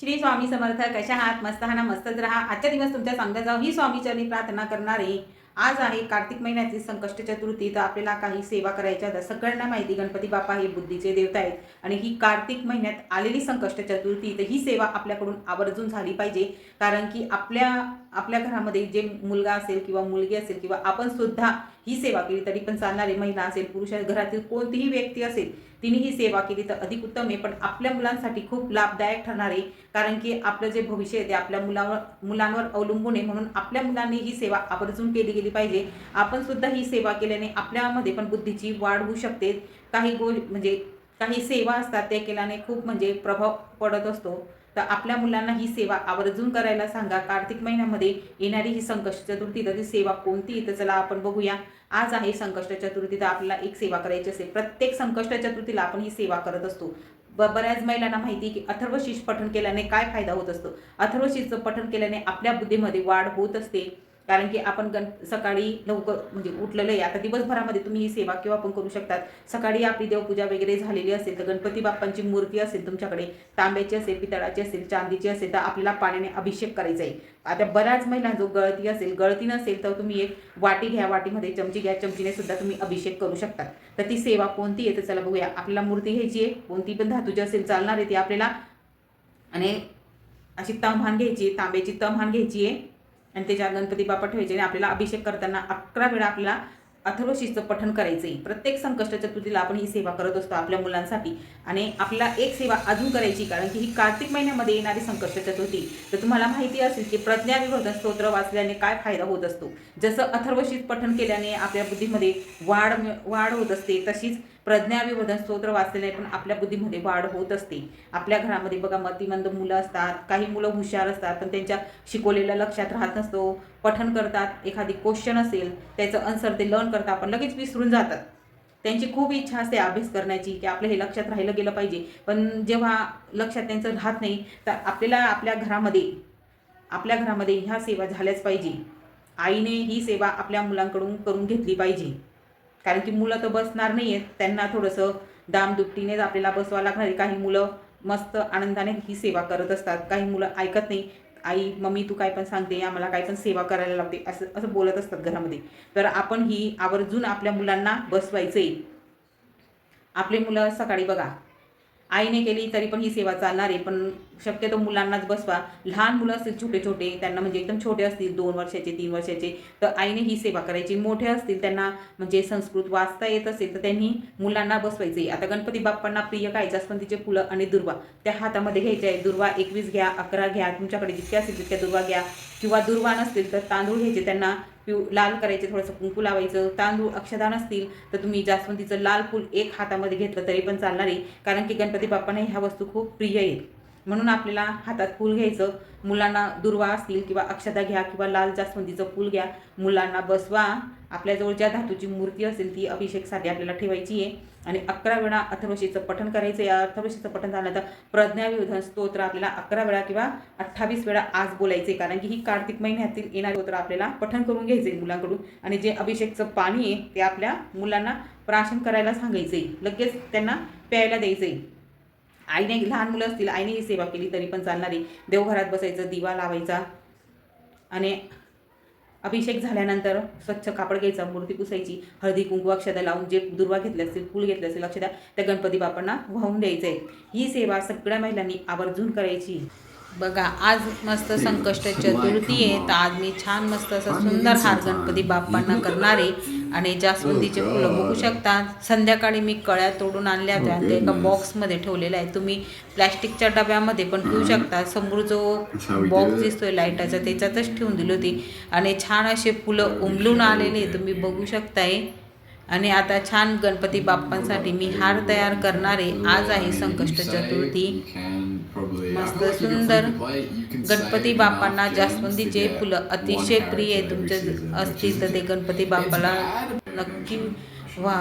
श्री स्वामी समर्थ कशा आहात? मस्त हा ना? मस्तच राहा. आजच्या दिवस तुमच्या चांगला जाऊ ही स्वामीचरणी प्रार्थना करणारे आज आहे कार्तिक महिन्याची संकष्ट चतुर्थी. तर आपल्याला काही सेवा करायच्या तर सगळ्यांना माहिती. गणपती बाप्पा हे बुद्धीचे देवता आहेत. आणि ही कार्तिक महिन्यात आलेली संकष्ट चतुर्थी. तर ही सेवा आपल्याकडून आवर्जून झाली पाहिजे. कारण की आपल्या आपल्या घरामध्ये जे मुलगा असेल किंवा मुलगी असेल किंवा आपण सुद्धा ही सेवा केली तरी पण चालणारी महिला असेल पुरुष घरातील कोणतीही व्यक्ती असेल तिने ही सेवा केली तर अधिक उत्तम आहे. पण आपल्या मुलांसाठी खूप लाभदायक ठरणार आहे. कारण की आपलं जे भविष्य आहे ते आपल्या मुलावर मुलांवर अवलंबून आहे. म्हणून आपल्या मुलांनी ही सेवा आवर्जून केली गेली पाहिजे. आपण सुद्धा ही सेवा केल्याने आपल्यामध्ये पण बुद्धीची वाढ होऊ शकते. काही गो म्हणजे काही सेवा असतात ते केल्याने खूप म्हणजे प्रभाव पडत असतो. तर आपल्या मुलांना ही सेवा आवर्जून करायला सांगा. कार्तिक महिन्यामध्ये येणारी ही संकष्ट चतुर्थी तर ती सेवा कोणती? तर चला आपण बघूया. आज आहे संकष्ट चतुर्थी तर आपल्याला एक सेवा करायची असेल. प्रत्येक संकष्ट चतुर्थीला आपण ही सेवा करत असतो. ब बऱ्याच महिलांना माहिती आहे की अथर्वशीष पठण केल्याने काय फायदा होत असतो? अथर्वशीषचं पठण केल्याने आपल्या बुद्धीमध्ये वाढ होत असते. कारण की आपण गण सकाळी लवकर म्हणजे उठलेलं आहे आता दिवसभरामध्ये तुम्ही ही सेवा केव्हा आपण करू शकतात. सकाळी आपली देवपूजा वगैरे झालेली असेल तर गणपती बाप्पांची मूर्ती असेल तुमच्याकडे तांब्याची असेल पितळाची असेल चांदीची असेल तर आपल्याला पाण्याने अभिषेक करायचा आहे. आता बऱ्याच महिला जो गळती असेल गळती नसेल तर तुम्ही एक वाटी घ्या वाटीमध्ये चमची घ्या चमचीने सुद्धा तुम्ही अभिषेक करू शकता तर ती सेवा कोणती आहे? तर चला बघूया. आपल्याला मूर्ती घ्यायची आहे. कोणती पण धातूची असेल चालणार आहे ती आपल्याला आणि अशी तमहान घ्यायची आहे तांब्याची तमहान घ्यायची आहे. आणि त्याच्यावर गणपती बाप्पा ठेवायचे आणि आपल्याला अभिषेक करताना अकरा वेळा आपल्याला अथर्वशीचं पठण करायचं आहे प्रत्येक संकष्ट चतुर्थीला आपण ही सेवा करत असतो आपल्या मुलांसाठी. आणि आपल्याला एक सेवा अजून करायची कारण की ही कार्तिक महिन्यामध्ये येणारी संकष्ट चतुर्थी. तर तुम्हाला माहिती असेल की प्रज्ञाविवर्धन स्तोत्र वाचल्याने काय फायदा होत असतो? जसं अथर्वशीत पठण केल्याने आपल्या बुद्धीमध्ये वाढ वाढ होत असते तशीच प्रज्ञाविवर्धन स्तोत्र वाचलेले पण आपल्या बुद्धीमध्ये वाढ होत असते. आपल्या घरामध्ये बघा मतिमंद मुलं असतात काही मुलं हुशार असतात पण त्यांच्या शिकवलेलं लक्षात राहत नसतो. पठण करतात एखादी क्वेश्चन असेल त्याचं आन्सर ते लर्न करतात पण लगेच विसरून जातात. त्यांची खूप इच्छा असते अभ्यास करण्याची की आपलं हे लक्षात राहिलं गेलं पाहिजे. पण जेव्हा लक्षात त्यांचं राहत नाही तर आपल्याला आपल्या घरामध्ये आपल्या घरामध्ये ह्या सेवा झाल्याच पाहिजे. आईने ही सेवा आपल्या मुलांकडून करून घेतली पाहिजे. कारण की मुलं तर बसणार नाही आहेत त्यांना थोडंसं दामदुपटीनेच आपल्याला बसवावं लागणार आहे. काही मुलं मस्त आनंदाने ही सेवा करत असतात. काही मुलं ऐकत नाही. आई मम्मी तू काय पण सांगते आम्हाला काय पण सेवा करायला लावते असं असं बोलत असतात घरामध्ये. तर आपण ही आवर्जून आपल्या मुलांना बसवायचं आहे आपले मुलं सकाळी बघा आईने केली तरी पण ही सेवा चालणार आहे पण शक्यतो मुलांनाच बसवा. लहान मुलं असतील छोटे छोटे त्यांना म्हणजे एकदम छोटे असतील दोन वर्षाचे तीन वर्षाचे तर आईने ही सेवा करायची. मोठे असतील त्यांना म्हणजे संस्कृत वाचता येत असेल तर त्यांनी मुलांना बसवायचे. आता गणपती बाप्पांना प्रिय काय? जास्वंदीचे फुलं आणि दुर्वा. त्या हातामध्ये घ्यायचे आहे दुर्वा एकवीस घ्या अकरा घ्या तुमच्याकडे जितक्या असतील तितक्या दुर्वा घ्या. किंवा दुर्वा नसतील तर तांदूळ घ्यायचे त्यांना पिऊ लाल करायचे थोडंसं कुंकू लावायचं तांदूळ अक्षदान असतील तर तुम्ही जास्वंदीचं लाल फूल एक हातामध्ये घेतलं तरी पण चालणार आहे. कारण की गणपती बाप्पांना ह्या वस्तू खूप प्रिय आहेत. म्हणून आपल्याला हातात फूल घ्यायचं. मुलांना दुर्वा असतील किंवा अक्षता घ्या किंवा लाल जास्वंदीचं फूल घ्या. मुलांना बसवा. आपल्याजवळ ज्या धातूची मूर्ती असेल ती अभिषेकसाठी आपल्याला ठेवायची आहे. आणि अकरा वेळा अथर्वशीचं पठण करायचं आहे. अथर्वशीचं पठण झाल्यानंतर प्रज्ञाविरोधन स्तोत्र आपल्याला अकरा वेळा किंवा अठ्ठावीस वेळा आज बोलायचे कारण की ही कार्तिक महिन्यातील येणारे स्तोत्र आपल्याला पठण करून घ्यायचे मुलांकडून. आणि जे अभिषेकचं पाणी आहे ते आपल्या मुलांना प्राशन करायला सांगायचं आहे लगेच त्यांना प्यायला द्यायचं आहे आईने लहान मुलं असतील आईने ही सेवा केली तरी पण चालणारी. देवघरात बसायचं दिवा लावायचा आणि अभिषेक झाल्यानंतर स्वच्छ कापड घ्यायचा मूर्ती पुसायची हळदी कुंकू अक्षदा लावून जे दुर्वा घेतले असतील फूल घेतले असतील अक्षदा त्या गणपती बाप्पांना वाहून द्यायचं आहे ही सेवा सगळ्या महिलांनी आवर्जून करायची. बघा आज मस्त संकष्ट चतुर्थी आहे तर आज मी छान मस्त असं सुंदर हार गणपती बाप्पांना करणार आहे. आणि जास्वंदीचे फुलं बघू शकता संध्याकाळी मी कळ्या तोडून आणल्या होत्या ते एका बॉक्समध्ये ठेवलेल्या आहे तुम्ही प्लॅस्टिकच्या डब्यामध्ये पण ठेवू शकता. समोर जो बॉक्स दिसतोय लाईटाचा त्याच्यातच ठेवून दिली होती. आणि छान असे फुलं उमलून आलेले तुम्ही बघू शकताय. आणि आता छान गणपती बाप्पांसाठी मी हार तयार करणारे आज आहे संकष्ट चतुर्थी. मस्त सुंदर गणपती बाप्पांना जास्वंदीचे फुलं अतिशय प्रिय तुमच्या असतील तर ते गणपती बाप्पाला नक्की वा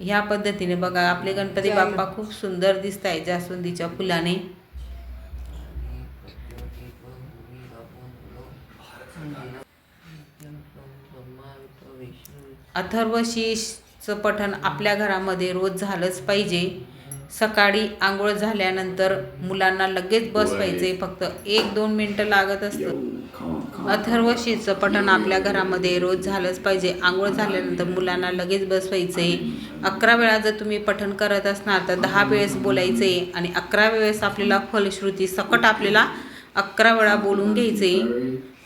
ह्या पद्धतीने बघा आपले गणपती बाप्पा खूप सुंदर दिसत आहे जास्वंदीच्या फुलाने. अथर्वशीषचं पठण आपल्या घरामध्ये रोज झालंच पाहिजे. सकाळी आंघोळ झाल्यानंतर मुलांना लगेच बसवायचे फक्त एक दोन मिनटं लागत असतं. अथर्वशीचं पठण आपल्या घरामध्ये रोज झालंच पाहिजे. आंघोळ झाल्यानंतर मुलांना लगेच बसवायचे अकरा वेळा जर तुम्ही पठण करत असणार तर दहा वेळेस बोलायचे आणि अकरा वेळेस आपल्याला फलश्रुती सकट आपल्याला अकरा वेळा बोलून घ्यायचे.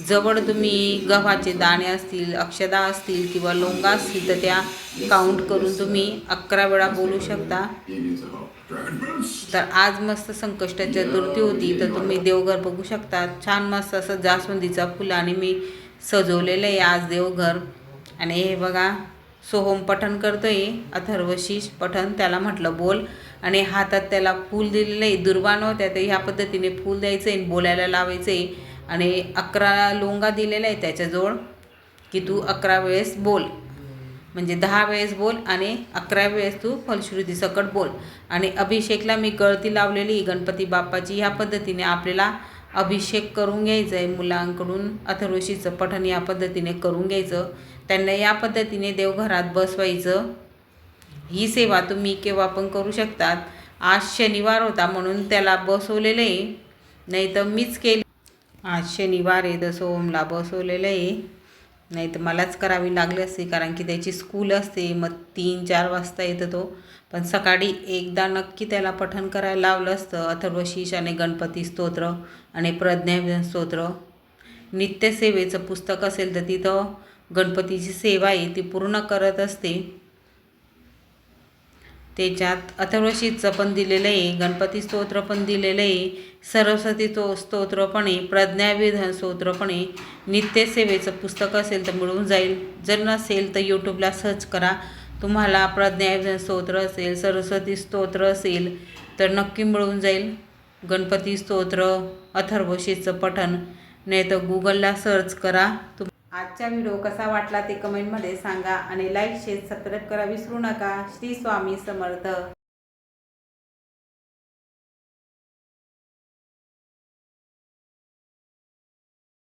जवळ तुम्ही गव्हाचे दाणे असतील अक्षदा असतील किंवा लोंगा असतील तर त्या काउंट करून तुम्ही अकरा वेळा बोलू शकता. तर आज मस्त संकष्ट चतुर्थी होती तर तुम्ही देवघर बघू शकता. छान मस्त असं जास्वंदीचा फुलाने मी सजवलेलं आहे आज देवघर. आणि हे बघा सोहम पठण करतोय अथर्वशीष पठण त्याला म्हटलं बोल. आणि हातात त्याला फूल दिलेलं आहे दुर्वा नव्हत्या तर ह्या पद्धतीने फूल द्यायचं आहे बोलायला लावायचं आहे आणि अकरा लोंगा दिलेला आहे त्याच्याजवळ की तू अकरा वेळेस बोल. म्हणजे दहा वेळेस बोल आणि अकरा वेळेस तू फलश्रुतीसकट बोल. आणि अभिषेकला मी गळती लावलेली गणपती बाप्पाची. ह्या पद्धतीने आपल्याला अभिषेक करून घ्यायचं आहे मुलांकडून अथर्वशीचं पठण या पद्धतीने करून घ्यायचं. त्यांना या पद्धतीने देवघरात बसवायचं. ही सेवा तुम्ही केव्हा पण करू शकतात. आज शनिवार होता म्हणून त्याला बसवलेलं आहे. नाही तर मीच केली. आज शनिवार आहे तर सोमला बसवलेलं आहे. नाही तर मलाच करावी लागली असते कारण की त्याची स्कूल असते. मग तीन चार वाजता येतं तो. पण सकाळी एकदा नक्की त्याला पठण करायला लावलं असतं. अथर्वशीष आणि गणपती स्तोत्र आणि प्रज्ञाविधान स्तोत्र. नित्यसेवेचं पुस्तक असेल तर तिथं गणपतीची सेवा आहे ती पूर्ण करत असते. त्याच्यात अथर्वशीचं पण दिलेलं आहे गणपती स्तोत्र पण दिलेलं आहे सरस्वती तो स्तोत्र पण आहे प्रज्ञाविधान स्तोत्र पण आहे. नित्यसेवेचं पुस्तक असेल तर मिळून जाईल. जर नसेल तर यूट्यूबला सर्च करा. तुम्हाला प्रज्ञाविधान स्तोत्र असेल सरस्वती स्तोत्र असेल तर नक्की मिळून जाईल. गणपती स्तोत्र अथर्वशीचं पठण. नाही तर गुगलला सर्च करा. तुम आजचा व्हिडिओ कसा वाटला ते कमेंटमध्ये सांगा आणि लाईक शेअर सबस्क्राईब करा विसरू नका. श्री स्वामी समर्थ.